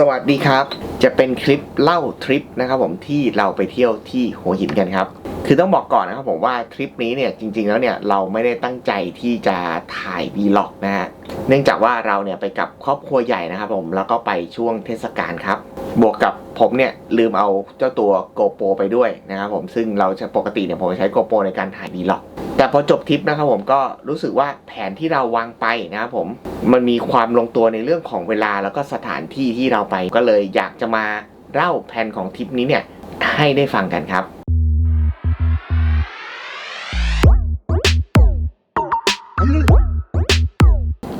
สวัสดีครับ จะเป็นคลิปเล่าทริปนะครับผมที่เราไปเที่ยวที่หัวหินกันครับ คือต้องบอกก่อนนะครับผมว่าทริปนี้เนี่ยจริง ๆแล้วเนี่ยเราไม่ได้ตั้งใจที่จะถ่ายวีล็อกนะฮะ เนื่องจากว่าเราเนี่ยไปกับครอบครัวใหญ่นะครับผมแล้วก็ไปช่วงเทศกาลครับ บวกกับผมเนี่ยลืมเอาเจ้าตัว GoPro ไปด้วยนะครับผมซึ่งเราจะปกติเนี่ยผมใช้ GoPro ในการถ่ายวีล็อก แต่พอจบทริปนะครับผมก็รู้สึกว่าแผนที่เราวางไปนะครับผมมันมีความลงตัวในเรื่องของเวลาแล้วก็สถานที่ที่เราไปก็เลยอยากจะมาเล่าแผนของทริปนี้เนี่ยให้ได้ฟังกันครับ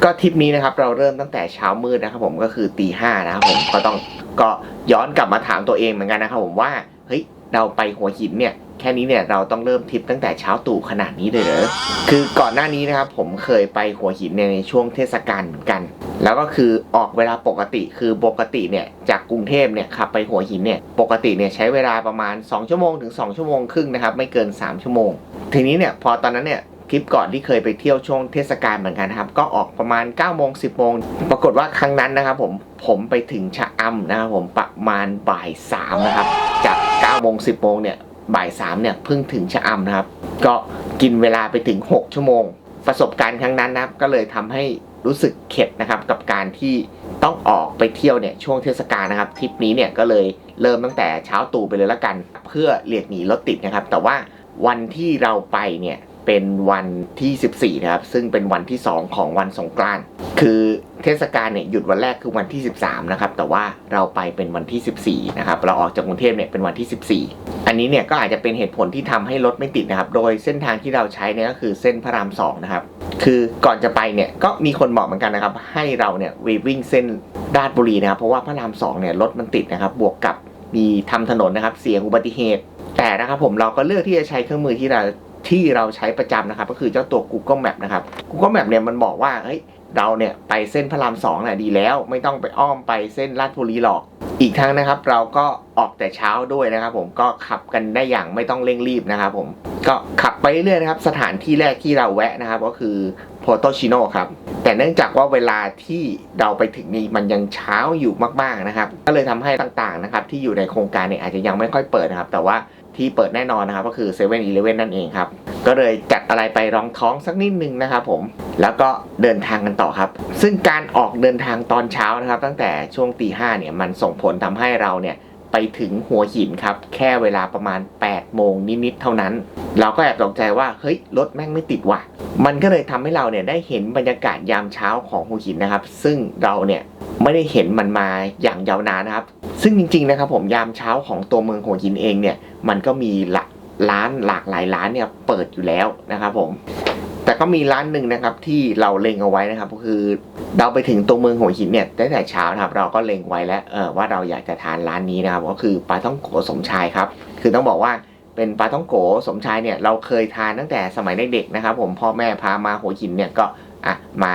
ก็ทริปนี้นะครับเราเริ่มตั้งแต่เช้ามืดนะครับผมก็คือตีห้านะครับผมก็ต้องก็ย้อนกลับมาถามตัวเองเหมือนกันนะครับผมว่าเฮ้ยเราไปหัวหินเนี่ย แค่นี้เนี่ยเราต้องเริ่มทริปตั้งแต่เช้าตู่ขนาดนี้เลยเหรอคือก่อนหน้านี้นะครับผมเคยไปหัวหินในช่วงเทศกาลเหมือนกัน แล้วก็คือออกเวลาปกติคือปกติเนี่ยจากกรุงเทพเนี่ยขับไปหัวหินเนี่ยปกติเนี่ยใช้เวลาประมาณ 2 ชั่วโมงถึง 2 ชั่วโมงครึ่งนะครับไม่เกิน 3 ชั่วโมง ทีนี้เนี่ยพอตอนนั้นเนี่ยคลิปก่อนที่เคยไปเที่ยวช่วงเทศกาลเหมือนกันนะครับ ก็ออกประมาณ9ก้าโมงสิบโมงปรากฏว่าครั้งนั้นนะครับผมผมไปถึงชะอำนะครับผมประมาณบ่ายสามนะครับจาก9ก้าโมงสิบโมงเนี่ย บ่ายสามเนี่ยเพิ่งถึงชะอำนะครับ ก็กินเวลาไปถึง 6 ชั่วโมง ประสบการณ์ครั้งนั้นนะครับ ก็เลยทำให้รู้สึกเข็ดนะครับกับการที่ต้องออกไปเที่ยวเนี่ยช่วงเทศกาลนะครับทริปนี้เนี่ยก็เลยเริ่มตั้งแต่เช้าตู่ไปเลยละกัน เพื่อเลียกหนีรถติดนะครับ แต่ว่าวันที่เราไปเนี่ย เป็นวันที่ 14 นะครับ ซึ่งเป็นวันที่ 2 ของวันสงกรานต์คือเทศกาลเนี่ยหยุดวันแรกคือวันที่ 13 นะครับ แต่ว่าเราไปเป็นวันที่ 14 นะครับ เราออกจากกรุงเทพเนี่ยเป็นวันที่ 14 อันนี้เนี่ยก็อาจจะเป็นเหตุผลที่ทำให้รถไม่ติดนะครับ โดยเส้นทางที่เราใช้เนี่ยก็คือเส้นพระราม 2 นะครับ คือก่อนจะไปเนี่ยก็มีคนบอกเหมือนกันนะครับ ให้เราเนี่ยวิ่งเส้นราชบุรีนะครับ เพราะว่าพระราม 2 เนี่ยรถมันติดนะครับ บวกกับมีทำถนนนะครับ เสี่ยงอุบัติเหตุ แต่นะครับผมเราก็เลือกที่จะใช้เครื่องมือที่เรา ที่เราใช้ประจำนะครับ ก็คือเจ้าตัว Google Map นะครับ Google Map เนี่ยมันบอกว่าเฮ้ยเราเนี่ยไปเส้นพระรามสองน่ะดีแล้ว ไม่ต้องไปอ้อมไปเส้นลาดบุรีหรอก อีกทั้งนะครับ เราก็ออกแต่เช้าด้วยนะครับ ผมก็ขับกันได้อย่างไม่ต้องเร่งรีบนะครับ ผมก็ขับไปเรื่อยนะครับ สถานที่แรกที่เราแวะนะครับ ก็คือโพโตชิโนครับแต่เนื่องจากว่าเวลาที่เราไปถึงนี่มันยังเช้าอยู่มากๆนะครับ ก็เลยทำให้ต่างๆนะครับ ที่อยู่ในโครงการเนี่ยอาจจะยังไม่ค่อยเปิดนะครับ แต่ว่า ที่เปิดแน่นอนนะครับก็คือ7 e เ e ่ e อนั่นเองครับ ก็เลยจัดอะไรไปรองท้องสักนิดนึงนะครับผมแล้วก็เดินทางกันต่อครับ ซึ่งการออกเดินทางตอนเช้านะครับ ตั้งแต่ช่วงตีห้าเนี่ยมันส่งผลทำให้เราเนี่ยไปถึงหัวหินครับ แค่เวลาประมาณ 8 โมงนิดๆเท่านั้น เราก็แอบตกใจว่า เฮ้ย รถแม่งไม่ติดว่ะ มันก็เลยทำให้เราเนี่ยได้เห็นบรรยากาศยามเช้าของหัวหินนะครับ ซึ่งเราเนี่ยไม่ได้เห็นมันมาอย่างยาวนานนะครับ ซึ่งจริงๆนะครับผมยามเช้าของตัวเมืองหัวหินเองเนี่ย มันก็มีละร้านหลากหลายร้านเนี่ยเปิดอยู่แล้วนะครับผม แต่ก็มีร้านหนึ่งนะครับที่เราเล็งเอาไว้นะครับ ก็คือเราไปถึงตัวเมืองหัวหินเนี่ยตั้งแต่เช้านะครับ เราก็เล็งไว้แล้วเออว่าเราอยากจะทานร้านนี้นะครับ ก็คือปลาท่องโกสมชายครับ คือต้องบอกว่าเป็นปลาท่องโกสมชายเนี่ยเราเคยทานตั้งแต่สมัยเด็กๆนะครับ ผมพ่อแม่พามาหัวหินเนี่ยก็อะมา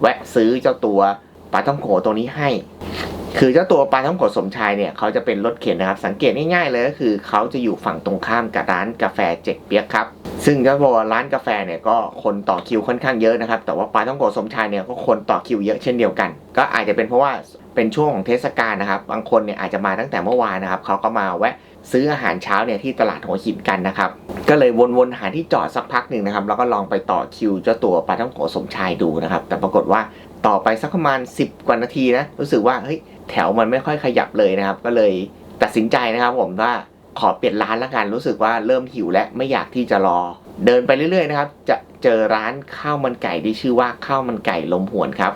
แวะซื้อเจ้าตัวปลาท่องโกตัวนี้ให้ คือเจ้าตัวปลาท่องโกสมชายเนี่ยเขาจะเป็นรถเข็นนะครับ สังเกตง่ายๆเลยก็คือเขาจะอยู่ฝั่งตรงข้ามกับร้านกาแฟเจ็กเปียกครับ ซึ่งเจ้าตัวร้านกาแฟเนี่ยก็คนต่อคิวค่อนข้างเยอะนะครับ แต่ว่าปลาท่องโกสมชายเนี่ยก็คนต่อคิวเยอะเช่นเดียวกัน ก็อาจจะเป็นเพราะว่าเป็นช่วงของเทศกาลนะครับ บางคนเนี่ยอาจจะมาตั้งแต่เมื่อวานนะครับเขาก็มาแวะซื้ออาหารเช้าเนี่ยที่ตลาดหัวหินกันนะครับ ก็เลยวนๆหาที่จอดสักพักหนึ่งนะครับ แล้วก็ลองไปต่อคิวเจ้าตัวปลาท่องโกสมชายดูนะครับ แต่ปรากฏว่าต่อไปสักประมาณ 10 กว่านาทีนะรู้สึกว่าเฮ้ย แถวมันไม่ค่อยขยับเลยนะครับ ก็เลยตัดสินใจนะครับ ผมว่าขอเปลี่ยนร้านละกันรู้สึกว่าเริ่มหิวและไม่อยากที่จะรอ เดินไปเรื่อยๆนะครับ จะเจอร้านข้าวมันไก่ที่ชื่อว่าข้าวมันไก่ลมหวนครับ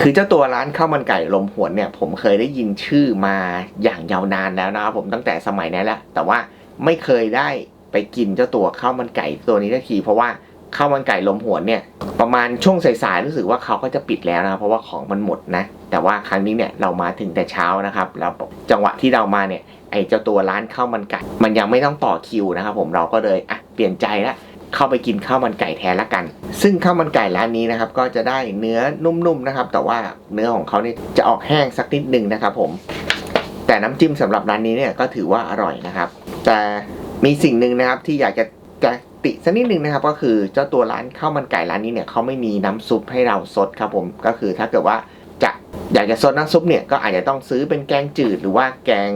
คือเจ้าตัวร้านข้าวมันไก่ลมหวนเนี่ย ผมเคยได้ยินชื่อมาอย่างยาวนานแล้วนะครับผมตั้งแต่สมัยนั้นแล้วแต่ว่าไม่เคยได้ไปกินเจ้าตัวข้าวมันไก่ตัวนี้ทันทีเพราะว่า ข้าวมันไก่ลมหวนเนี่ยประมาณช่วงสายๆรู้สึกว่าเขาก็จะปิดแล้วนะเพราะว่าของมันหมดนะ แต่ว่าครั้งนี้เนี่ยเรามาถึงแต่เช้านะครับแล้วจังหวะที่เรามาเนี่ยไอ้เจ้าตัวร้านข้าวมันไก่ มันยังไม่ต้องต่อคิวนะครับผมเราก็เลยอะเปลี่ยนใจละเข้าไปกินข้าวมันไก่แทนละกัน ซึ่งข้าวมันไก่ร้านนี้นะครับก็จะได้เนื้อนุ่มๆนะครับ แต่ว่าเนื้อของเขาเนี่ยจะออกแห้งสักนิดหนึ่งนะครับผม แต่น้ำจิ้มสำหรับร้านนี้เนี่ยก็ถือว่าอร่อยนะครับ แต่มีสิ่งหนึ่งนะครับที่อยากจะจะ ติสักนิดหนึ่งนะครับ ก็คือเจ้าตัวร้านข้าวมันไก่ร้านนี้เนี่ยเขาไม่มีน้ำซุปให้เราซดครับผมก็คือถ้าเกิดว่าจะอยากจะซดน้ำซุปเนี่ยก็อาจจะต้องซื้อเป็นแกงจืดหรือว่าแกง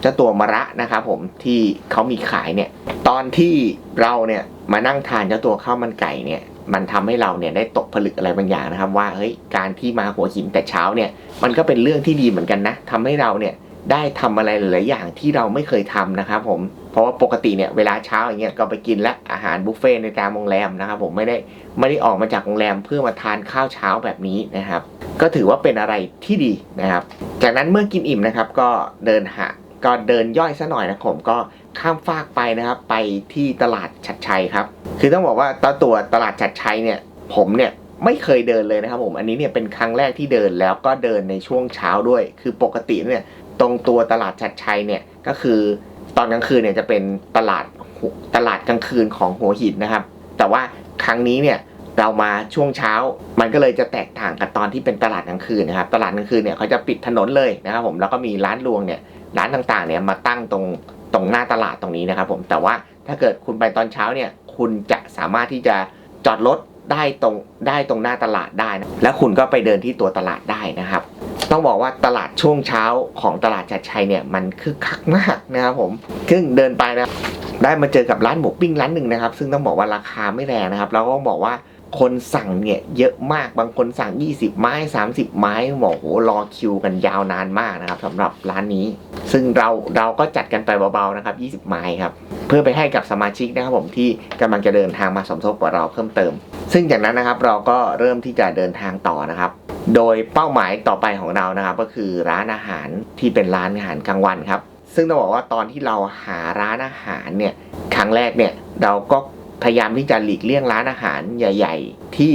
เจ้าตัวมะระนะครับผมที่เขามีขายเนี่ยตอนที่เราเนี่ยมานั่งทานเจ้าตัวข้าวมันไก่เนี่ยมันทำให้เราเนี่ยได้ตกผลึกอะไรบางอย่างนะครับ ว่าเฮ้ยการที่มาหัวหินแต่เช้าเนี่ยมันก็เป็นเรื่องที่ดีเหมือนกันนะทำให้เราเนี่ย ได้ทำอะไรหลายอย่างที่เราไม่เคยทำนะครับผมเพราะว่าปกติเนี่ยเวลาเช้าอย่างเงี้ยก็ไปกินและอาหารบุฟเฟ่ต์ในตามโรงแรมนะครับผมไม่ได้ไม่ได้ออกมาจากโรงแรมเพื่อมาทานข้าวเช้าแบบนี้นะครับ ก็ถือว่าเป็นอะไรที่ดีนะครับ จากนั้นเมื่อกินอิ่มนะครับก็เดินหาก็เดินย่อยซะหน่อยนะผมก็ข้ามฟากไปนะครับไปที่ตลาดชัดชัยครับ คือต้องบอกว่าตตัวตลาดชัดชัยเนี่ยผมเนี่ยไม่เคยเดินเลยนะครับผมอันนี้เนี่ยเป็นครั้งแรกที่เดินแล้วก็เดินในช่วงเช้าด้วย คือปกติเนี่ย ตรงตัวตลาดชัดชัยเนี่ยก็คือตอนกลางคืนเนี่ยจะเป็นตลาดตลาดกลางคืนของหัวหินนะครับ แต่ว่าครั้งนี้เนี่ยเรามาช่วงเช้า มันก็เลยจะแตกต่างกับตอนที่เป็นตลาดกลางคืนนะครับ ตลาดกลางคืนเนี่ยเขาจะปิดถนนเลยนะครับผมแล้วก็มีร้านรวงเนี่ยร้านต่างๆเนี่ยมาตั้งตรงตรงหน้าตลาดตรงนี้นะครับผมแต่ว่าถ้าเกิดคุณไปตอนเช้าเนี่ยคุณจะสามารถที่จะจอดรถ ได้ตรงได้ตรงหน้าตลาดได้นะแล้วคุณก็ไปเดินที่ตัวตลาดได้นะครับ ต้องบอกว่าตลาดช่วงเช้าของตลาดจัดชัยเนี่ยมันคึกคักมากนะครับผมซึ่งเดินไปนะได้มาเจอกับร้านหมูปิ้งร้านหนึ่งนะครับ ซึ่งต้องบอกว่าราคาไม่แรงนะครับ แล้วก็บอกว่า คนสั่งเนี่ยเยอะมากบางคนสั่ง 20 ไม้ 30 ไม้บอกโหรอคิวกันยาวนานมากนะครับสำหรับร้านนี้ ซึ่งเราเราก็จัดกันไปเบาๆนะครับ 20 ไม้ครับเพื่อไปให้กับสมาชิกนะครับผมที่กำลังจะเดินทางมาสมทบกับเราเพิ่มเติม ซึ่งจากนั้นนะครับเราก็เริ่มที่จะเดินทางต่อนะครับ โดยเป้าหมายต่อไปของเรานะครับ ก็คือร้านอาหารที่เป็นร้านอาหารกลางวันครับซึ่งต้องบอกว่าตอนที่เราหาร้านอาหารเนี่ยครั้งแรกเนี่ยเราก็ พยายามที่จะหลีกเลี่ยงร้านอาหารใหญ่ ๆ ที่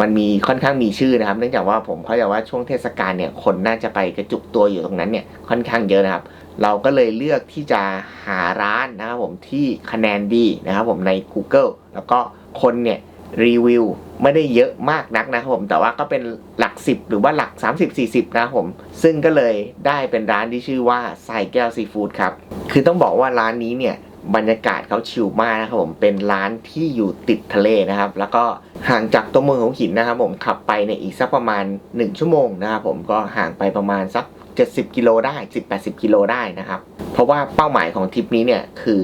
มันมีค่อนข้างมีชื่อนะครับ เนื่องจากว่าผมเข้าใจว่าช่วงเทศกาลเนี่ยคนน่าจะไปกระจุกตัวอยู่ตรงนั้นเนี่ยค่อนข้างเยอะนะครับ เราก็เลยเลือกที่จะหาร้านนะครับผมที่คะแนนดีนะครับผมใน Google แล้วก็คนเนี่ยรีวิวไม่ได้เยอะมากนักนะครับผม แต่ว่าก็เป็นหลัก 10 หรือว่าหลัก 30-40 นะครับผม ซึ่งก็เลยได้เป็นร้านที่ชื่อว่าไซแก้วซีฟู้ดครับ คือต้องบอกว่าร้านนี้เนี่ย บรรยากาศเขาชิลมากนะครับผมเป็นร้านที่อยู่ติดทะเลนะครับ แล้วก็ห่างจากตัวเมืองหัวหินนะครับ ผมขับไปในอีกสักประมาณ 1 ชั่วโมงนะครับผมก็ห่างไปประมาณสัก 70กิโลได้ 10-80 กิโลได้นะครับ เพราะว่าเป้าหมายของทริปนี้เนี่ยคือ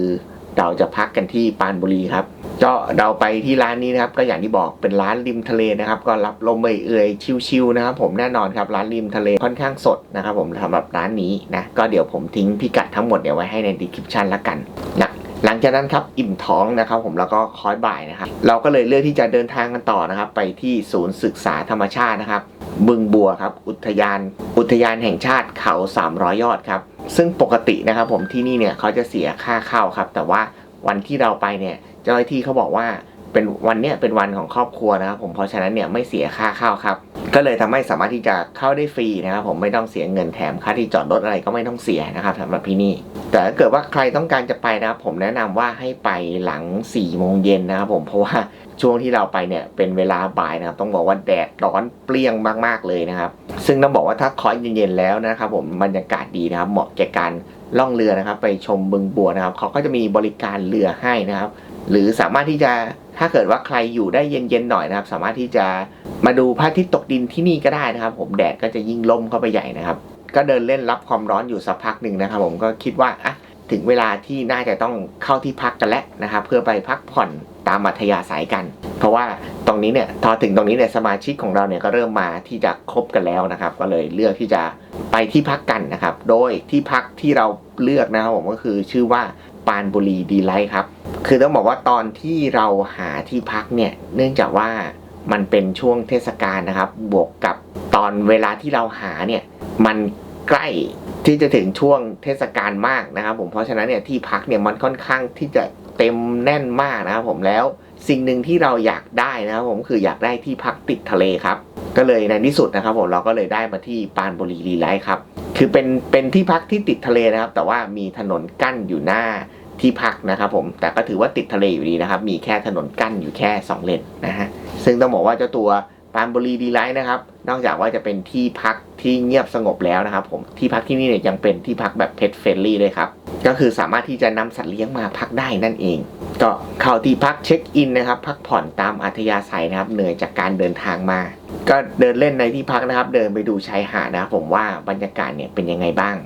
เราจะพักกันที่ปานบุรีครับ ก็เราไปที่ร้านนี้นะครับ ก็อย่างที่บอกเป็นร้านริมทะเลนะครับ ก็รับลมเอื่อยๆชิลๆนะครับ ผมแน่นอนครับร้านริมทะเลค่อนข้างสดนะครับ ผมสำหรับร้านนี้นะก็เดี๋ยวผมทิ้งพิกัดทั้งหมดเนี่ยวไว้ให้ในดีคริปชันละกันนะหลังจากนั้นครับอิ่มท้องนะครับ ผมแล้วก็คอยบ่ายนะครับ เราก็เลยเลือกที่จะเดินทางกันต่อนะครับ ไปที่ศูนย์ศึกษาธรรมชาตินะครับบึงบัวครับอุทยาน อุทยานแห่งชาติเขา 300 ยอดครับ ซึ่งปกตินะครับ ผมที่นี่เนี่ยเขาจะเสียค่าเข้าครับ แต่ว่า วันที่เราไปเนี่ยเจ้าหน้าที่เขาบอกว่าเป็นวันเนี้ยเป็นวันของครอบครัวนะครับผมเพราะฉะนั้นเนี่ยไม่เสียค่าเข้าครับ ก็เลยทำให้สามารถที่จะเข้าได้ฟรีนะครับผมไม่ต้องเสียเงินแถมค่าที่จอดรถอะไรก็ไม่ต้องเสียนะครับสำหรับที่นี่ แต่ถ้าเกิดว่าใครต้องการจะไปนะครับผมแนะนำว่าให้ไปหลัง4ี่โมงเย็นนะครับผมเพราะว่าช่วงที่เราไปเนี่ยเป็นเวลาบ่ายนะครับ ต้องบอกว่าแดดร้อนเปรี้ยงมากๆเลยนะครับ ซึ่งต้องบอกว่าถ้าคอยเย็นๆแล้วนะครับผมบรรยากาศดีนะครับเหมาะแก่การ ล่องเรือนะครับ ไปชมบึงบัวนะครับเขาก็จะมีบริการเรือให้นะครับ หรือสามารถที่จะถ้าเกิดว่าใครอยู่ได้เย็นๆหน่อยนะครับ สามารถที่จะมาดูพระอาทิตย์ตกดินที่นี่ก็ได้นะครับ ผมแดดก็จะยิ่งล่มเข้าไปใหญ่นะครับ ก็เดินเล่นรับความร้อนอยู่สักพักหนึ่งนะครับ ผมก็คิดว่าอะถึงเวลาที่น่าจะต้องเข้าที่พักกันแล้วนะครับ เพื่อไปพักผ่อน ตามอัธยาศัยกัน เพราะว่าตรงนี้เนี่ยพอถึงตรงนี้เนี่ยสมาชิกของเราเนี่ยก็เริ่มมาที่จะคบกันแล้วนะครับ ก็เลยเลือกที่จะไปที่พักกันนะครับ โดยที่พักที่เราเลือกนะครับผมก็คือชื่อว่าปานบุรีดีไลท์ครับ คือต้องบอกว่าตอนที่เราหาที่พักเนี่ยเนื่องจากว่ามันเป็นช่วงเทศกาลนะครับ บวกกับตอนเวลาที่เราหาเนี่ยมัน ใกล้ที่จะถึงช่วงเทศกาลมากนะครับผมเพราะฉะนั้นเนี่ยที่พักเนี่ยมันค่อนข้างที่จะเต็มแน่นมากนะครับผมแล้วสิ่งหนึ่งที่เราอยากได้นะครับผมคืออยากได้ที่พักติดทะเลครับ ก็เลยในที่สุดนะครับผมเราก็เลยได้มาที่ปานบุรีรีไลท์ครับคือเป็นเป็นที่พักที่ติดทะเลนะครับ แต่ว่ามีถนนกั้นอยู่หน้าที่พักนะครับผมแต่ก็ถือว่าติดทะเลอยู่ดีนะครับ มีแค่ถนนกั้นอยู่แค่ 2 เลนนะฮะซึ่งต้องบอกว่าเจ้าตัว ปานบุรีดีไลท์นะครับ นอกจากว่าจะเป็นที่พักที่เงียบสงบแล้วนะครับ ผมที่พักที่นี่เนี่ยยังเป็นที่พักแบบเพ t เฟรนลี่เลยครับ ก็คือสามารถที่จะนำสัตว์เลี้ยงมาพักได้นั่นเอง ก็เข้าที่พักเช็คอินนะครับ พักผ่อนตามอัธยาศัยนะครับ เหนื่อยจากการเดินทางมา ก็เดินเล่นในที่พักนะครับ เดินไปดูชายหาดนะครับ ผมว่าบรรยากาศเนี่ยเป็นยังไงบ้าง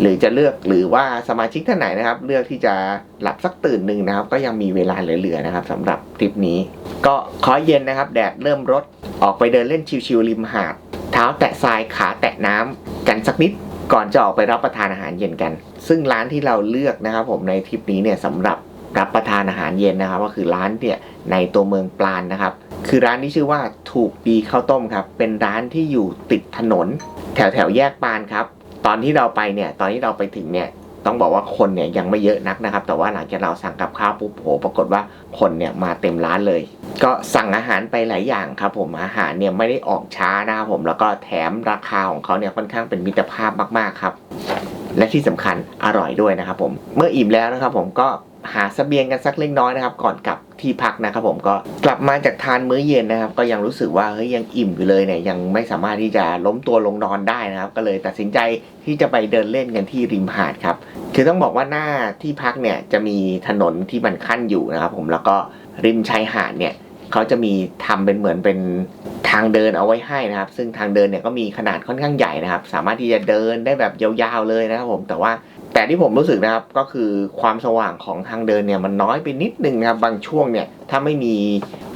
หรือจะเลือกหรือว่าสมาชิกท่านไหนนะครับ เลือกที่จะหลับสักตื่นหนึ่งนะครับ ก็ยังมีเวลาเหลือๆนะครับสำหรับทริปนี้ ก็ขอเย็นนะครับ แดดเริ่มรดออกไปเดินเล่นชิวๆริมหาด เท้าแตะทรายขาแตะน้ำกันสักนิดก่อนจะออกไปรับประทานอาหารเย็นกัน ซึ่งร้านที่เราเลือกนะครับ ผมในทริปนี้เนี่ยสำหรับรับประทานอาหารเย็นนะครับ ก็คือร้านเนี่ยในตัวเมืองปราณนะครับ คือร้านที่ชื่อว่าถูกปีข้าวต้มครับ เป็นร้านที่อยู่ติดถนน แถวแถวๆแยกปานครับ ตอนที่เราไปเนี่ยตอนที่เราไปถึงเนี่ยต้องบอกว่าคนเนี่ยยังไม่เยอะนักนะครับ แต่ว่าหลังจากเราสั่งกับข้าวปุ๊บโหปรากฏว่าคนเนี่ยมาเต็มร้านเลย ก็สั่งอาหารไปหลายอย่างครับผมอาหารเนี่ยไม่ได้ออกช้านะครับผมแล้วก็แถมราคาของเขาเนี่ยค่อนข้างเป็นมิตรภาพมากๆครับ และที่สำคัญอร่อยด้วยนะครับผมเมื่ออิ่มแล้วนะครับผมก็ หาสเสบียงกันสักเล็กน้อยนะครับ ก่อนกลับที่พักนะครับผมก็กลับมาจากทานมื้อเย็นนะครับ ก็ยังรู้สึกว่าเฮ้ยยังอิ่มอยู่เลยเนี่ยยังไม่สามารถที่จะล้มตัวลงนอนได้นะครับ ก็เลยตัดสินใจที่จะไปเดินเล่นกันที่ริมหาดครับคือต้องบอกว่าหน้าที่พักเนี่ยจะมีถนนที่มันขั้นอยู่นะครับผมแล้วก็ริมชายหาดเนี่ยเขาจะมีทำเป็นเหมือนเป็นทางเดินเอาไว้ให้นะครับ ซึ่งทางเดินเนี่ยก็มีขนาดค่อนข้างใหญ่นะครับ สามารถที่จะเดินได้แบบยาวๆเลยนะครับผมแต่ว่า แต่ที่ผมรู้สึกนะครับก็คือความสว่างของทางเดินเนี่ยมันน้อยไปนิดนึงนะครับบางช่วงเนี่ยถ้าไม่มี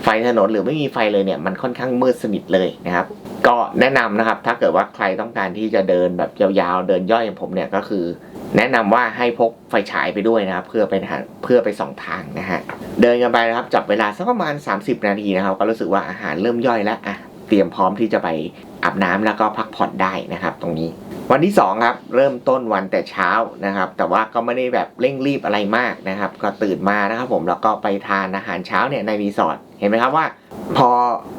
ไฟถนนหรือไม่มีไฟเลยเนี่ยมันค่อนข้างมืดสนิทเลยนะครับ ก็แนะนำนะครับถ้าเกิดว่าใครต้องการที่จะเดินแบบยาวๆเดินย่อยอย่างผมเนี่ยก็คือ แนะนำว่าให้พกไฟฉายไปด้วยนะครับเพื่อไปหาเพื่อไปส่องทางนะฮะเดินกันไปนะครับจับเวลาสักประมาณ 30 นาทีนะครับก็รู้สึกว่าอาหารเริ่มย่อยแล้วอะเตรียมพร้อมที่จะไปอาบน้ำแล้วก็พักผ่อนได้นะครับ ตรงนี้ วันที่2ครับเริ่มต้นวันแต่เช้านะครับ แต่ว่าก็ไม่ได้แบบเร่งรีบอะไรมากนะครับ ก็ตื่นมานะครับผมแล้วก็ไปทานอาหารเช้าเนี่ยในรีสอร์ทเห็นไหมครับว่า พอ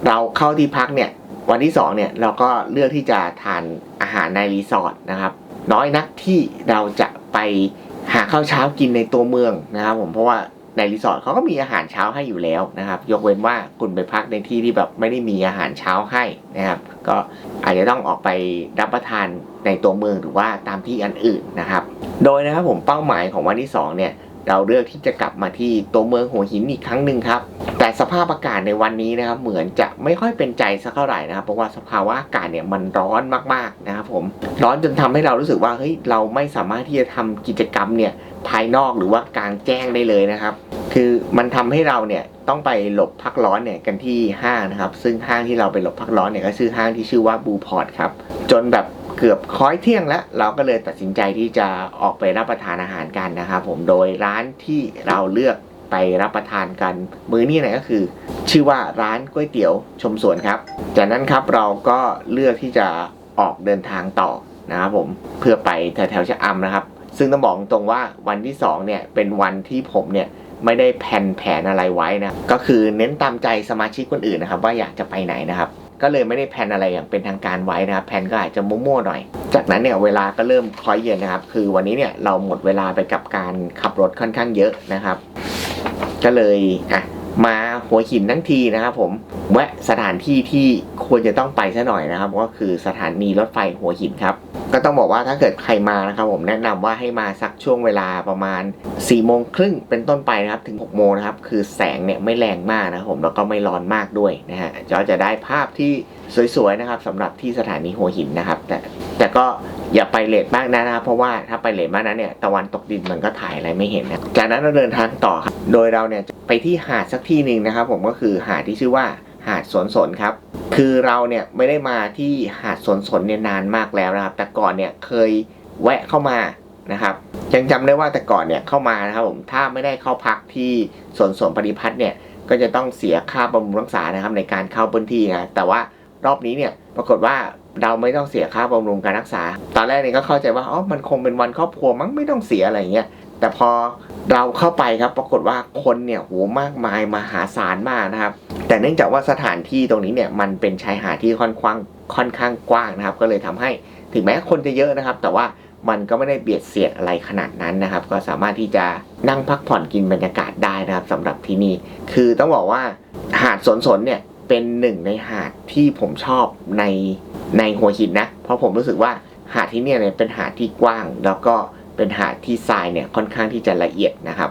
เราเข้าที่พักเนี่ยวันที่2เนี่ยเราก็เลือกที่จะทานอาหารในรีสอร์ทนะครับ น้อยนักที่เราจะไปหาข้าวเช้ากินในตัวเมืองนะครับ ผมเพราะว่า ในรีสอร์ทเขาก็มีอาหารเช้าให้อยู่แล้วนะครับ ยกเว้นว่าคุณไปพักในที่ที่แบบไม่ได้มีอาหารเช้าให้นะครับ ก็อาจจะต้องออกไปรับประทานในตัวเมืองหรือว่าตามที่อันอื่นนะครับ โดยนะครับผมเป้าหมายของวันที่สองเนี่ยเราเลือกที่จะกลับมาที่ตัวเมืองหัวหินอีกครั้งหนึ่งครับ แต่สภาพอากาศในวันนี้นะครับ เหมือนจะไม่ค่อยเป็นใจสักเท่าไหร่นะครับ เพราะว่าสภาวะอากาศเนี่ยมันร้อนมากๆนะครับผม ร้อนจนทำให้เรารู้สึกว่าเฮ้ยเราไม่สามารถที่จะทำกิจกรรมเนี่ย ภายนอกหรือว่ากลางแจ้งได้เลยนะครับ คือมันทำให้เราเนี่ยต้องไปหลบพักร้อนเนี่ยกันที่ห้างนะครับ ซึ่งห้างที่เราไปหลบพักร้อนเนี่ยก็ชื่อห้างที่ชื่อว่าบูพอร์ตครับ จนแบบเกือบค้อยเที่ยงแล้ว เราก็เลยตัดสินใจที่จะออกไปรับประทานอาหารกันนะครับผมโดยร้านที่เราเลือกไปรับประทานกัน มื้อนี้เนี่ยก็คือ ชื่อว่าร้านก๋วยเตี๋ยวชมสวนครับ จากนั้นครับเราก็เลือกที่จะออกเดินทางต่อนะครับผมเพื่อไปแถวๆชะอำนะครับ ซึ่งต้องบอกตรงว่าวันที่สองเนี่ยเป็นวันที่ผมเนี่ยไม่ได้แผนแผนอะไรไว้นะ ก็คือเน้นตามใจสมาชิกคนอื่นนะครับ ว่าอยากจะไปไหนนะครับ ก็เลยไม่ได้แผนอะไรอย่างเป็นทางการไว้นะครับแผนก็อาจจะมั่วๆหน่อย จากนั้นเนี่ยเวลาก็เริ่มคล้อยเย็นนะครับ คือวันนี้เนี่ยเราหมดเวลาไปกับการขับรถค่อนข้างเยอะนะครับ ก็เลยอะ มาหัวหินทั้งทีนะครับผมแวะสถานที่ที่ควรจะต้องไปซะหน่อยนะครับ ก็คือสถานีรถไฟหัวหินครับก็ต้องบอกว่าถ้าเกิดใครมานะครับผมแนะนำว่าให้มาสักช่วงเวลาประมาณ4ี่โมงครึ่งเป็นต้นไปนะครับถึง6กโมงนะครับคือแสงเนี่ยไม่แรงมากนะครับผมแล้วก็ไม่ร้อนมากด้วยนะฮะจะจะได้ภาพที่สวยๆนะครับสำหรับที่สถานีหัวหินนะครับ แต่แต่ก็อย่าไปเลทมากนะนะครับเพราะว่าถ้าไปเลทมากนั้นเนี่ยตะวันตกดินมันก็ถ่ายอะไรไม่เห็นนะจากนั้นเราเดินทางต่อครับ โดยเราเนี่ยไปที่หาดสักที่หนึ่งนะครับผมก็คือหาดที่ชื่อว่าหาดสวนสนครับ คือเราเนี่ยไม่ได้มาที่หาดสวนสนเนี่ยนานมากแล้วนะครับ แต่ก่อนเนี่ยเคยแวะเข้ามานะครับยังจำได้ว่าแต่ก่อนเนี่ยเข้ามานะครับผมถ้าไม่ได้เข้าพักที่สวนสนปฏิพัฒน์เนี่ยก็จะต้องเสียค่าบำรุงรักษานะครับในการเข้าพื้นที่นะแต่ว่ารอบนี้เนี่ยปรากฏว่าเราไม่ต้องเสียค่าบำรุงการรักษา ตอนแรกเนี่ยก็เข้าใจว่าอ๋อมันคงเป็นวันครอบครัวมั้งไม่ต้องเสียอะไรอย่างเงี้ย แต่พอเราเข้าไปครับปรากฏว่าคนเนี่ยโหมากมายมหาศาลมากนะครับ แต่เนื่องจากว่าสถานที่ตรงนี้เนี่ยมันเป็นชายหาดที่ค่อนข้างค่อนข้างกว้างนะครับ ก็เลยทำให้ถึงแม้คนจะเยอะนะครับ แต่ว่ามันก็ไม่ได้เบียดเสียดอะไรขนาดนั้นนะครับ ก็สามารถที่จะนั่งพักผ่อนกินบรรยากาศได้นะครับสำหรับที่นี่คือต้องบอกว่าหาดสนสนเนี่ยเป็นหนึ่งในหาดที่ผมชอบในในหัวหินนะ เพราะผมรู้สึกว่าหาดที่นี่เนี่ยเป็นหาดที่กว้างแล้วก็ เป็นหาดที่ทรายเนี่ยค่อนข้างที่จะละเอียดนะครับ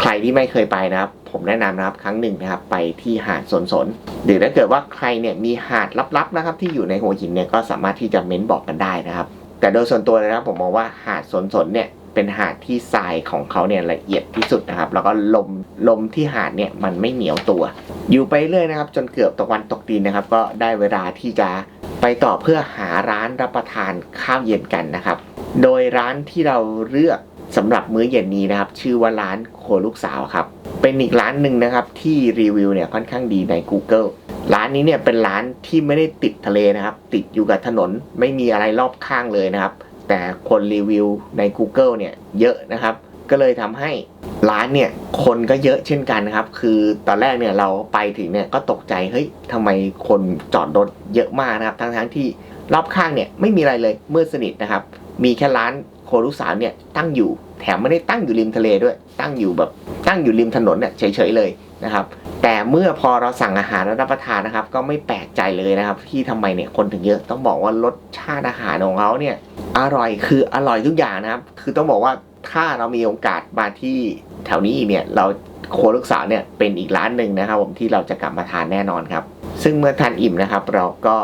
ใครที่ไม่เคยไปนะครับ ผมแนะนำนะครับครั้งหนึ่งนะครับ ไปที่หาดสนสน หรือถ้าเกิดว่าใครเนี่ยมีหาดลับๆนะครับ ที่อยู่ในหัวหินเนี่ยก็สามารถที่จะเม้นบอกกันได้นะครับ แต่โดยส่วนตัวนะครับผมมองว่าหาดสนสนเนี่ยเป็นหาดที่ทรายของเขาเนี่ยละเอียดที่สุดนะครับ แล้วก็ลมลมที่หาดเนี่ยมันไม่เหนียวตัว อยู่ไปเรื่อยนะครับ จนเกือบตะวันตกดินนะครับ ก็ได้เวลาที่จะไปต่อเพื่อหาร้านรับประทานข้าวเย็นกันนะครับ โดยร้านที่เราเลือกสำหรับมื้อเย็นนี้นะครับ ชื่อว่าร้านโคลูกสาวครับ เป็นอีกร้านหนึ่งนะครับที่รีวิวเนี่ยค่อนข้างดีใน Google ร้านนี้เนี่ยเป็นร้านที่ไม่ได้ติดทะเลนะครับ ติดอยู่กับถนนไม่มีอะไรรอบข้างเลยนะครับ แต่คนรีวิวใน Google เนี่ยเยอะนะครับ ก็เลยทำให้ร้านเนี่ยคนก็เยอะเช่นกันนะครับ คือตอนแรกเนี่ยเราไปถึงเนี่ยก็ตกใจเฮ้ยทำไมคนจอดรถเยอะมากนะครับ ทั้งทั้งๆที่รอบข้างเนี่ยไม่มีอะไรเลยมืดสนิทนะครับ มีแค่ร้านโครัวลูกสาวเนี่ยตั้งอยู่แถมไม่ได้ตั้งอยู่ริมทะเลด้วย ตั้งอยู่แบบตั้งอยู่ริมถนนเนี่ยเฉยๆเลยนะครับ แต่เมื่อพอเราสั่งอาหารแล้วรับประทานนะครับ ก็ไม่แปลกใจเลยนะครับ ที่ทำไมเนี่ยคนถึงเยอะต้องบอกว่ารสชาติอาหารของเขาเนี่ยอร่อยคืออร่อยทุกอย่างนะครับ คือต้องบอกว่าถ้าเรามีโอกาสมาที่แถวนี้อีกเนี่ยเราโครัวลูกสาวเนี่ยเป็นอีกร้านหนึ่งนะครับผมที่เราจะกลับมาทานแน่นอนครับ ซึ่งเมื่อทานอิ่มนะครับ เราก็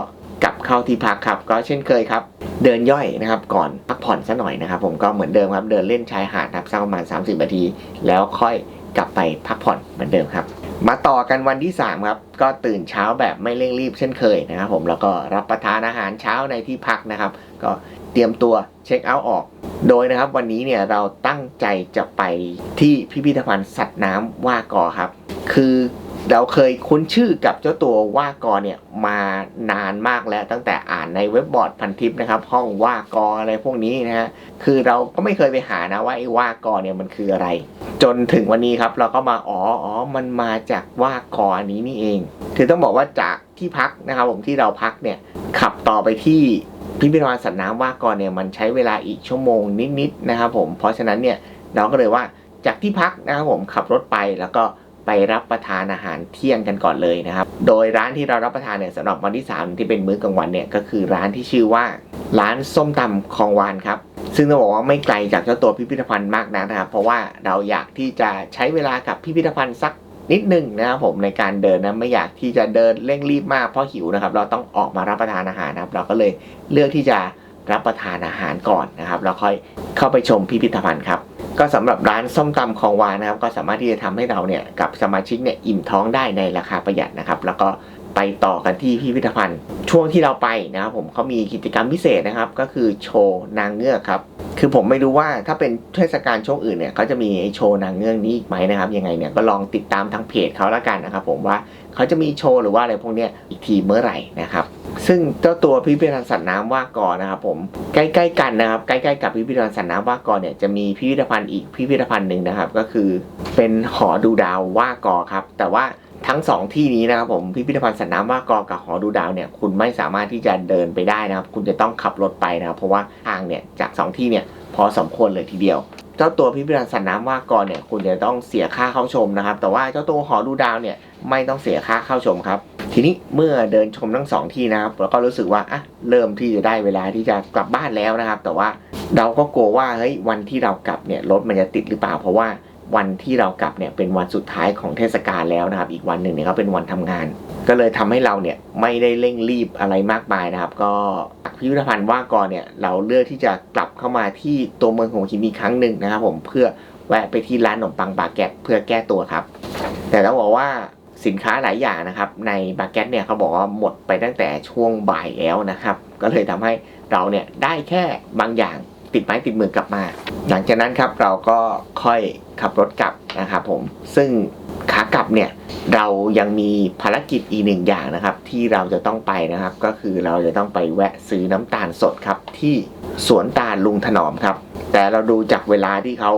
กลับเข้าที่พักครับ ก็เช่นเคยครับ เดินย่อยนะครับก่อนพักผ่อนซะหน่อยนะครับ ผมก็เหมือนเดิมครับเดินเล่นชายหาดครับสักประมาณ 30นาที แล้วค่อยกลับไปพักผ่อนเหมือนเดิมครับ มาต่อกันวันที่ 3 ครับ ก็ตื่นเช้าแบบไม่เร่งรีบเช่นเคยนะครับ ผมแล้วก็รับประทานอาหารเช้าในที่พักนะครับ ก็เตรียมตัวเช็คเอาท์ออก โดยนะครับวันนี้เนี่ยเราตั้งใจจะไปที่พิพิธภัณฑ์สัตว์น้ำว่าก่อครับ คือ เราเคยคุ้นชื่อกับเจ้าตัวว่ากอเนี่ยมานานมากแล้วตั้งแต่อ่านในเว็บบอร์ดพันทิปนะครับ ห้องว่ากออะไรพวกนี้นะฮะคือเราก็ไม่เคยไปหานะว่าไอ้ว่ากอเนี่ยมันคืออะไร จนถึงวันนี้ครับเราก็มาอ๋ออ๋อมันมาจากว่ากออันนี้นี่เอง คือต้องบอกว่าจากที่พักนะครับผมที่เราพักเนี่ยขับต่อไปที่พิพิธภัณฑ์สัตว์น้ำว่ากอเนี่ยมันใช้เวลาอีกชั่วโมงนิดๆนะครับผมเพราะฉะนั้นเนี่ยเราก็เลยว่าจากที่พักนะครับผมขับรถไปแล้วก็ ไปรับประทานอาหารเที่ยงกันก่อนเลยนะครับ โดยร้านที่เรารับประทานเนี่ยสำหรับวันที่ 3 ที่เป็นมื้อกลางวันเนี่ยก็คือร้านที่ชื่อว่า ร้านส้มตำคลองวานครับ ซึ่งต้องบอกว่าไม่ไกลจากเจ้าตัวพิพิธภัณฑ์มากนักนะครับ เพราะว่าเราอยากที่จะใช้เวลากับพิพิธภัณฑ์สักนิดหนึ่งนะครับผมในการเดินนะไม่อยากที่จะเดินเร่งรีบมากเพราะหิวนะครับ เราต้องออกมารับประทานอาหารนะครับ เราก็เลยเลือกที่จะ รับประทานอาหารก่อนนะครับแล้วค่อยเข้าไปชมพิพิธภัณฑ์ครับก็สำหรับร้านส้มตำคลองวานนะครับ ก็สามารถที่จะทำให้เราเนี่ยกับสมาชิกเนี่ยอิ่มท้องได้ในราคาประหยัดนะครับ แล้วก็ ไปต่อกันที่พิพิธภัณฑ์ ช่วงที่เราไปนะครับผมเขามีกิจกรรมพิเศษนะครับ ก็คือโชว์นางเงือกครับ คือผมไม่รู้ว่าถ้าเป็นเทศกาลช่วงอื่นเนี่ยเขาจะมีโชว์นางเงือกนี้อีกไหมนะครับยังไงเนี่ยก็ลองติดตามทางเพจเขาแล้วกันนะครับผมว่าเขาจะมีโชว์หรือว่าอะไรพวกนี้อีกทีเมื่อไหร่นะครับ ซึ่งเจ้าตัวพิพิธภัณฑ์สัตว์น้ำว่ากอนะครับผมใกล้ๆกันนะครับใกล้ๆกับพิพิธภัณฑ์สัตว์น้ำว่ากอเนี่ยจะมีพิพิธภัณฑ์อีกพิพิธภัณฑ์หนึ่งนะครับ ก็คือเป็นหอดูดาวว่ากอครับ แต่ว่า ทั้งสองที่นี้นะครับผมพิพิธภัณฑ์สัตว์น้ำว่ากอกับหอดูดาวเนี่ยคุณไม่สามารถที่จะเดินไปได้นะครับ คุณจะต้องขับรถไปนะครับ เพราะว่าทางเนี่ยจากสองที่เนี่ยพอสมควรเลยทีเดียว เจ้าตัวพิพิธภัณฑ์สัตว์น้ำว่ากอเนี่ยคุณจะต้องเสียค่าเข้าชมนะครับ แต่ว่าเจ้าตัวหอดูดาวเนี่ยไม่ต้องเสียค่าเข้าชมครับ ทีนี้เมื่อเดินชมทั้งสองที่นะครับเราก็รู้สึกว่าอะเริ่มที่จะได้เวลาที่จะกลับบ้านแล้วนะครับ แต่ว่าเราก็กลัวว่าเฮ้ยวันที่เรากลับเนี่ยรถมันจะติดหรือเปล่าเพราะว่า วันที่เรากลับเนี่ยเป็นวันสุดท้ายของเทศกาลแล้วนะครับ อีกวันหนึ่งเนี่ยก็เป็นวันทำงาน ก็เลยทำให้เราเนี่ยไม่ได้เร่งรีบอะไรมากมายนะครับ ก็พิพิธภัณฑ์ว่ากอเนี่ยเราเลือกที่จะกลับเข้ามาที่ตัวเมืองหัวหินอีครั้งหนึ่งนะครับ ผมเพื่อแวะไปที่ร้านขนมปังบาแกตเพื่อแก้ตัวครับ แต่ต้องบอกว่าสินค้าหลายอย่างนะครับ ในบาแกตเนี่ยเขาบอกว่าหมดไปตั้งแต่ช่วงบ่ายแล้วนะครับ ก็เลยทำให้เราเนี่ยได้แค่บางอย่าง ติดไม้ติดมือกลับมา หลังจากนั้นครับเราก็ค่อยขับรถกลับนะครับผมซึ่งขากลับเนี่ยเรายังมีภารกิจอีกหนึ่งอย่างนะครับ ที่เราจะต้องไปนะครับ ก็คือเราจะต้องไปแวะซื้อน้ำตาลสดครับ ที่สวนตาลลุงถนอมครับ แต่เราดูจากเวลาที่เขา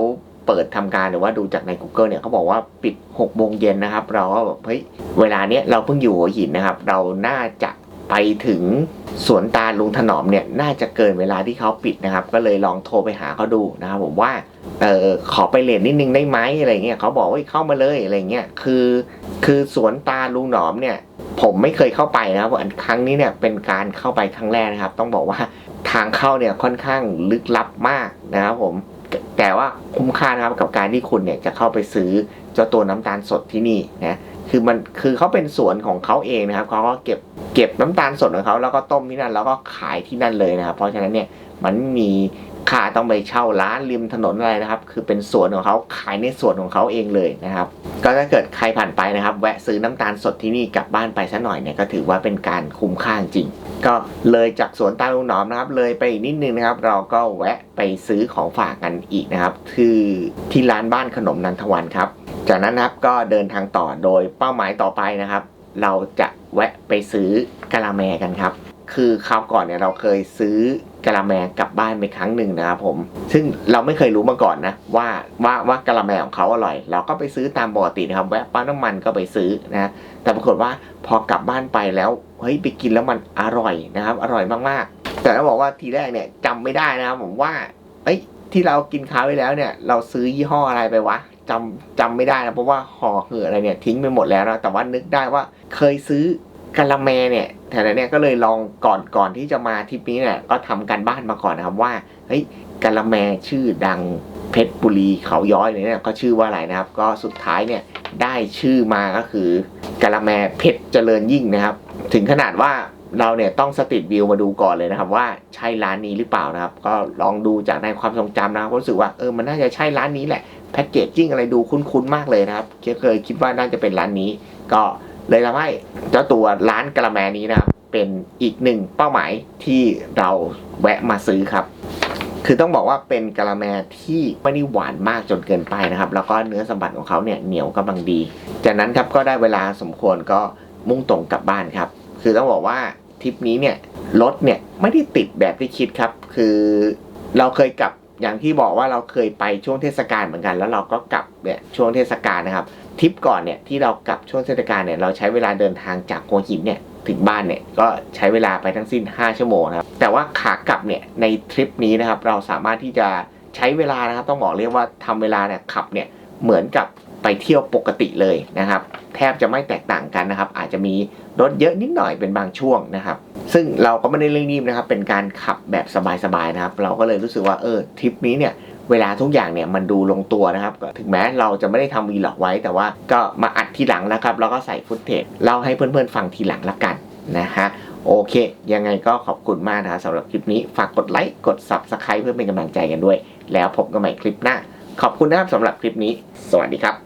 เปิดทำการหรือว่าดูจากใน Google เนี่ยเขาบอกว่าปิด6โมงเย็นนะครับ เราก็แบบเฮ้ยเวลาเนี้ยเราเพิ่งอยู่หัวหินนะครับ เราน่าจะ ไปถึงสวนตาลุงถนอมเนี่ยน่าจะเกินเวลาที่เขาปิดนะครับ ก็เลยลองโทรไปหาเขาดูนะครับผมว่าเออขอไปเรียนนิดนึงได้ไหมอะไรเงี้ยเขาบอกว่าเข้ามาเลยอะไรเงี้ยคือ คือสวนตาลุงหนอมเนี่ย ผมไม่เคยเข้าไปนะครับอันครั้งนี้เนี่ยเป็นการเข้าไปครั้งแรกนะครับ ต้องบอกว่าทางเข้าเนี่ยค่อนข้างลึกลับมากนะครับผมแต่แต่ว่าคุ้มค่านะครับกับการที่คุณเนี่ยจะเข้าไปซื้อเจ้าตัวน้ำตาลสดที่นี่นะ คือมันคือเขาเป็นสวนของเขาเองนะครับเขาก็เก็บเก็บน้ำตาลสดของเขาแล้วก็ต้มที่นั่นแล้วก็ขายที่นั่นเลยนะครับ เพราะฉะนั้นเนี่ยมันมีค่าต้องไปเช่าร้านริมถนนอะไรนะครับ คือเป็นสวนของเขาขายในสวนของเขาเองเลยนะครับ ก็ถ้าเกิดใครผ่านไปนะครับ แวะซื้อน้ำตาลสดที่นี่กลับบ้านไปสักหน่อยเนี่ยก็ถือว่าเป็นการคุ้มค่าจริง ก็เลยจากสวนตาลุงหนอมนะครับ เลยไปอีกนิดนึงนะครับ เราก็แวะไปซื้อของฝากกันอีกนะครับ คือที่ร้านบ้านขนมนันทวันครับ จากนั้นนะครับก็เดินทางต่อโดยเป้าหมายต่อไปนะครับ เราจะแวะไปซื้อกะละแมกันครับ คือคราวก่อนเนี่ยเราเคยซื้อกะละแมกลับบ้านไปครั้งหนึ่งนะครับผม ซึ่งเราไม่เคยรู้มาก่อนนะว่าว่าว่ากะละแมของเขาอร่อย เราก็ไปซื้อตามปกตินะครับ แวะปั๊มน้ำมันก็ไปซื้อนะแต่ปรากฏว่าพอกลับบ้านไปแล้วเฮ้ยไปกินแล้วมันอร่อยนะครับ อร่อยมากๆ แต่ต้องบอกว่าทีแรกเนี่ยจำไม่ได้นะครับผมว่าเอ้ยที่เรากินคราวที่แล้วเนี่ย เราซื้อยี่ห้ออะไรไปวะ จำจำไม่ได้นะเพราะว่าห่อเหืออะไรเนี่ยทิ้งไปหมดแล้วนะแต่ว่านึกได้ว่าเคยซื้อกะละแมเนี่ยแต่ละเนี่ยก็เลยลองก่อนก่อนที่จะมาทริปนี้เนี่ยก็ทำกันบ้านมาก่อนนะครับว่าเฮ้ยกะละแมชื่อดังเพชรบุรีเขาย้อยเนี่ยก็ชื่อว่าอะไรนะครับ ก็สุดท้ายเนี่ยได้ชื่อมาก็คือกะละแมเพชรเจริญยิ่งนะครับ ถึงขนาดว่าเราเนี่ยต้องสติดวิวมาดูก่อนเลยนะครับ ว่าใช่ร้านนี้หรือเปล่านะครับ ก็ลองดูจากในความทรงจำนะครับรู้สึกว่าเออมันน่าจะใช่ร้านนี้แหละ แพ็กเกจจิ้งอะไรดูคุ้นๆมากเลยนะครับเคยคิดว่าน่าจะเป็นร้านนี้ ก็เลยทำให้เจ้าตัวร้านกะละแมนี้นะครับเป็นอีกหนึ่งเป้าหมายที่เราแวะมาซื้อครับ คือต้องบอกว่าเป็นกะละแมที่ไม่ได้หวานมากจนเกินไปนะครับ แล้วก็เนื้อสัมผัสของเขาเนี่ยเหนียวกำลังดี จากนั้นครับก็ได้เวลาสมควรก็มุ่งตรงกลับบ้านครับ คือต้องบอกว่าทริปนี้เนี่ยรถเนี่ยไม่ได้ติดแบบที่คิดครับ คือเราเคยกลับ อย่างที่บอกว่าเราเคยไปช่วงเทศกาลเหมือนกัน แล้วเราก็กลับเนี่ยช่วงเทศกาลนะครับทริปก่อนเนี่ยที่เรากลับช่วงเทศกาลเนี่ยเราใช้เวลาเดินทางจากหัวหินเนี่ยถึงบ้านเนี่ยก็ใช้เวลาไปทั้งสิ้น 5 ชั่วโมงนะครับแต่ว่าขากลับเนี่ยในทริปนี้นะครับเราสามารถที่จะใช้เวลานะครับต้องบอกเรียกว่าทำเวลาเนี่ยขับเนี่ยเหมือนกับ ไปเที่ยวปกติเลยนะครับ แทบจะไม่แตกต่างกันนะครับ อาจจะมีรถเยอะนิดหน่อยเป็นบางช่วงนะครับ ซึ่งเราก็ไม่ได้เร่งรีบนะครับ เป็นการขับแบบสบายๆนะครับ เราก็เลยรู้สึกว่าเออทริปนี้เนี่ยเวลาทุกอย่างเนี่ยมันดูลงตัวนะครับ ถึงแม้เราจะไม่ได้ทำวีล็อกไว้ แต่ว่าก็มาอัดทีหลังนะครับ แล้วก็ใส่ฟุตเทจเล่าให้เพื่อนๆฟังทีหลังละกันนะฮะโอเค ยังไงก็ขอบคุณมากนะครับสำหรับคลิปนี้ฝากกดไลค์กด Subscribe เพื่อเป็นกำลังใจกันด้วย แล้วพบกันใหม่คลิปหน้า ขอบคุณนะครับสำหรับคลิปนี้ สวัสดีครับ